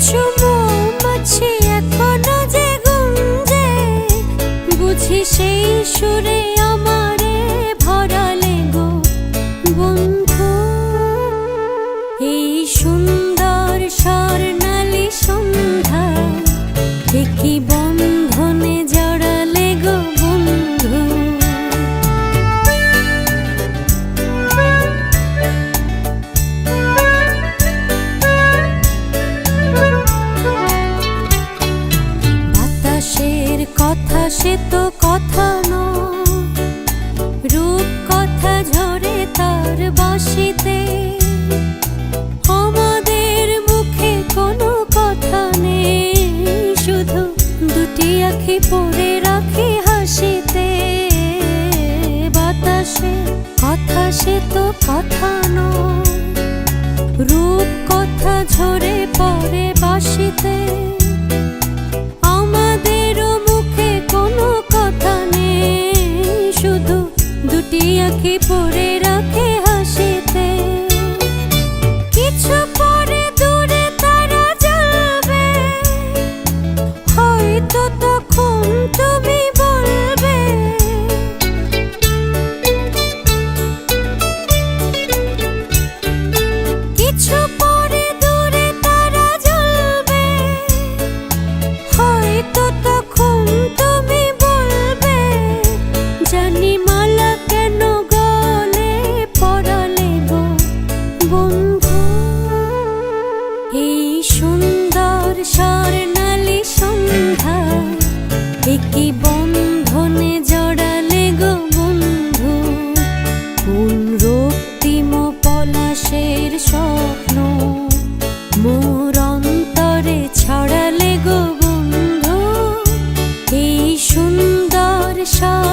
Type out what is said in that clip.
কিছু মৌমাছি এখনও যে গুঞ্জে। বুঝি সেই সুরে আমারে ভরালে গো বন্ধু। এই সুন্দর স্বর্ণালী সন্ধ্যা দেখি বন্ধু। কথা তো কথা ন রূপ কথা ঝরে পড়ে বাসিতে। সুন্দর স্বর্ণালী সন্ধ্যা, একটি বন্ধনে জড়ালে গো বন্ধু। কোন রক্তিম পলাশের স্বপ্ন, মোর অন্তরে ছড়ালে গো বন্ধু। এই সুন্দর স্বর